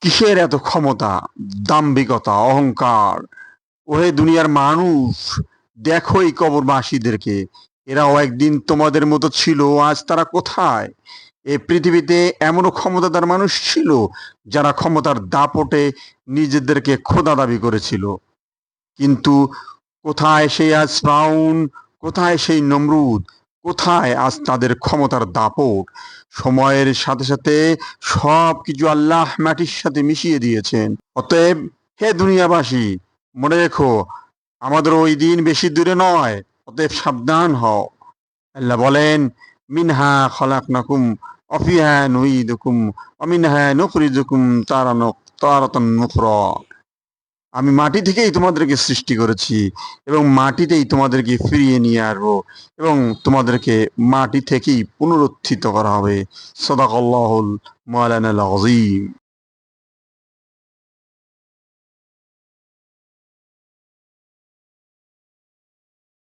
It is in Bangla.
কিসের এত ক্ষমতা? দাম্ভিকতা, অহংকার? ওহে দুনিয়ার মানুষ দেখো এই কবরবাসীদেরকে। এরাও একদিন তোমাদের মতো ছিল, আজ তারা কোথায়? এই পৃথিবীতে এমনও ক্ষমতাদার মানুষ ছিল, যারা ক্ষমতার দাপটে নিজেদেরকে খোদা দাবি করেছিল। কিন্তু কোথায় সেই আজ ফ্রাউন কোথায় সেই নমরুদ? কোথায় আজ তাদের ক্ষমতার দাপট? সময়ের সাথে সাথে সব কিছু আল্লাহ মাটির সাথে মিশিয়ে দিয়েছেন। অতএব হে দুনিয়াবাসী, মনে রেখো, আমাদের ওই দিন বেশি দূরে নয়, অতএব সাবধান হও। আল্লাহ বলেন, মিনহা খলাকনাকুম অফিহা নুইদুকুম অমিনহা নুখরিজুকুম তারানক তারাতান নুখরা আমি মাটি থেকেই তোমাদেরকে সৃষ্টি করেছি এবং মাটিতেই তোমাদেরকে ফিরিয়ে নিয়ে আসব এবং তোমাদেরকে মাটি থেকেই পুনরুত্থিত করা হবে। সদাকল্লাহুল মালানা আজিম